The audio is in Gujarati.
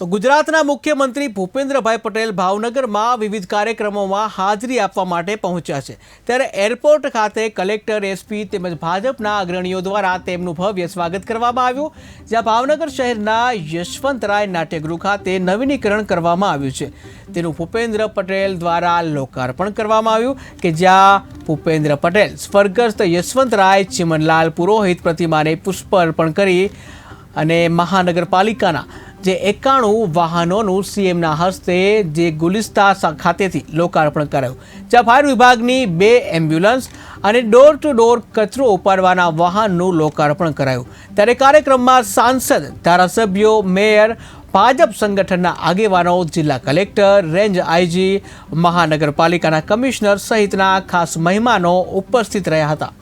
તો ગુજરાતના મુખ્યમંત્રી ભૂપેન્દ્રભાઈ પટેલ ભાવનગરમાં વિવિધ કાર્યક્રમોમાં હાજરી આપવા માટે પહોંચ્યા છે. ત્યારે એરપોર્ટ ખાતે કલેક્ટર, એસપી તેમજ ભાજપના અગ્રણીઓ દ્વારા તેમનું ભવ્ય સ્વાગત કરવામાં આવ્યું. જ્યાં ભાવનગર શહેરના યશવંતરાય નાટ્યગૃહ ખાતે નવીનીકરણ કરવામાં આવ્યું છે. તેનું ભૂપેન્દ્ર પટેલ દ્વારા લોકાર્પણ કરવામાં આવ્યું કે જ્યાં ભૂપેન્દ્ર પટેલ, સ્વર્ગસ્થ યશવંતરાય ચિમનલાલ પુરોહિત પ્રતિમાને પુષ્પ અર્પણ કરી અને મહાનગરપાલિકાના જે એકાણું વાહનોનું સીએમના હસ્તે જે ગુલિસ્તા ખાતેથી લોકાર્પણ કરાયું. જ્યાં ફાયર વિભાગની બે એમ્બ્યુલન્સ અને ડોર ટુ ડોર કચરો ઉપાડવાના વાહનનું લોકાર્પણ કરાયું. ત્યારે કાર્યક્રમમાં સાંસદ, ધારાસભ્યો, મેયર, ભાજપ સંગઠનના આગેવાનો, જિલ્લા કલેક્ટર, રેન્જ આઈજી મહાનગરપાલિકાના કમિશનર સહિતના ખાસ મહેમાનો ઉપસ્થિત રહ્યા હતા.